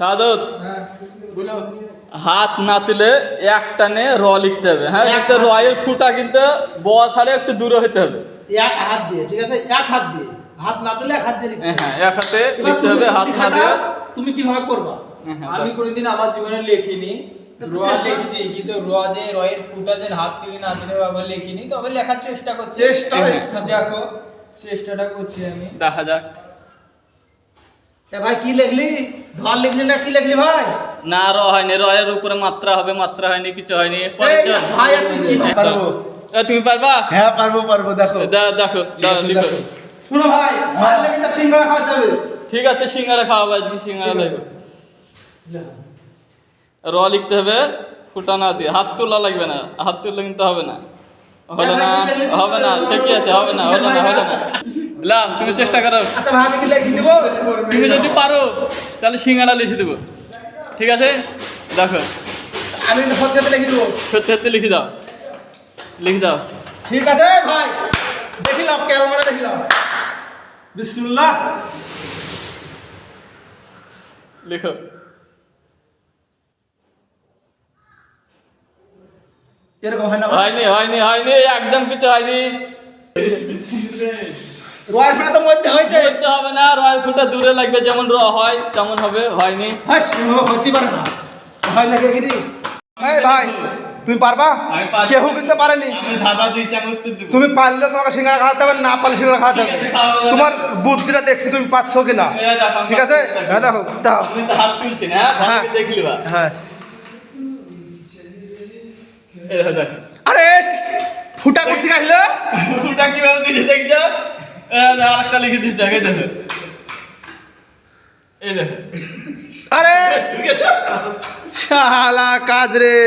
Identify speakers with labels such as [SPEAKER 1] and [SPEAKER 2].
[SPEAKER 1] সাদত
[SPEAKER 2] হ্যাঁ
[SPEAKER 1] হাত না তুলে এক টানে র লিখতে হবে হ্যাঁ?
[SPEAKER 2] একটা
[SPEAKER 1] রয়ের ফুটা কিন্তু ব ছাড়ে একটু দূরে হতে হবে।
[SPEAKER 2] এক হাত দিয়ে ঠিক আছে? এক হাত দিয়ে। হাত না তুলে এক হাত দিয়ে লিখতে
[SPEAKER 1] হ্যাঁ এক হাতে লিখতে
[SPEAKER 2] তুমি
[SPEAKER 1] হবে হাত না দিয়ে
[SPEAKER 2] তুমি কীভাবে করবা?
[SPEAKER 1] হ্যাঁ,
[SPEAKER 3] আমি কোনোদিন আমার জীবনে লেখিনি।
[SPEAKER 2] তো
[SPEAKER 3] রোয়া
[SPEAKER 2] চেষ্টা-
[SPEAKER 3] লিখেছি কিন্তু রোয়া যে রয়ের ফুটা যে হাত তুলি না তুলে আবার লেখিনি তবে লেখার চেষ্টা করছি।
[SPEAKER 2] চেষ্টা-
[SPEAKER 3] আচ্ছা, দেখো চেষ্টাটা করছি আমি।
[SPEAKER 1] দেখা যাক।
[SPEAKER 2] এ ভাই কি লিখলি? ধর লিখলি না কি লিখলি ভাই?
[SPEAKER 1] না র হয়নি রয়ের উপরে মাত্রা হবে মাত্রা হয়নি কিছু হয়নি পরে চল।
[SPEAKER 2] ভাই, তুই কি
[SPEAKER 4] পারব।
[SPEAKER 1] তুমি পারবা?
[SPEAKER 4] হ্যাঁ পারব পারব দেখো।
[SPEAKER 1] দেখো।
[SPEAKER 4] দেখো।
[SPEAKER 2] শুনো ভাই ভাই লেগে তা সিঙ্গারা খাওয়াতে হবে।
[SPEAKER 1] ঠিক আছে সিঙ্গারা খাওয়াবো আজকে সিঙ্গারা লাগবে। র লিখতে হবে ফুটা না দিয়ে হাত তোলা লাগবে না হাত তুললে কিন্তু হবে না। হলো না হবে না ঠিকই আছে হবে না হলো না হলো না। লাম তুমি চেষ্টা করো।
[SPEAKER 2] আচ্ছা ভাই কি লিখে দিব?
[SPEAKER 1] তুমি যদি পারো তাহলে সিঙ্গারা লিখে দেবো। ঠিক আছে? দেখো।
[SPEAKER 2] আমি সত্যি লিখে দিব।
[SPEAKER 1] সত্যি সত্যি লিখে দাও। লিখে দাও।
[SPEAKER 2] ঠিক আছে ভাই। দেখিলাম ক্যালমারা দেখিলাম বিসমুল্লাহ।
[SPEAKER 1] লিখো।
[SPEAKER 2] এরকম হয় না
[SPEAKER 1] হয়নি হয়নি হয়নি একদম কিছু হয়নি।
[SPEAKER 2] রয়ের ফেলে তো মধ্যে হইতে।
[SPEAKER 1] করতে হবে না রয়্যাল ফুলটা দূরে লাগবে যেমন র হয় তেমন হবে হয়নি।
[SPEAKER 2] হইতে পারে না। হয় না কে গিরি
[SPEAKER 4] এই ভাই তুমি পারবা? কেউ কিন্তু পারেনি। তুমি পারলে তোমাকে সিঙ্গারা খাওয়াতে হবে না পারলে সিঙ্গারা খাওয়াতে হবে। তোমার বুদ্ধিটা দেখছি তুমি পাচ্ছ কি না ঠিক আছে? হ্যাঁ দেখো দাও।
[SPEAKER 1] হাত
[SPEAKER 4] হ্যাঁ। হ্যাঁ।
[SPEAKER 1] দেখো দেখো।
[SPEAKER 4] আরে ফুটা করতে আসলো
[SPEAKER 1] ফুলটা কীভাবে দিয়েছে দেখছ এই দেখো, আরেকটা লিখে দিচ্ছে দেখো এই দেখো। এই দেখো।
[SPEAKER 4] আরে! শালা কাজ রে।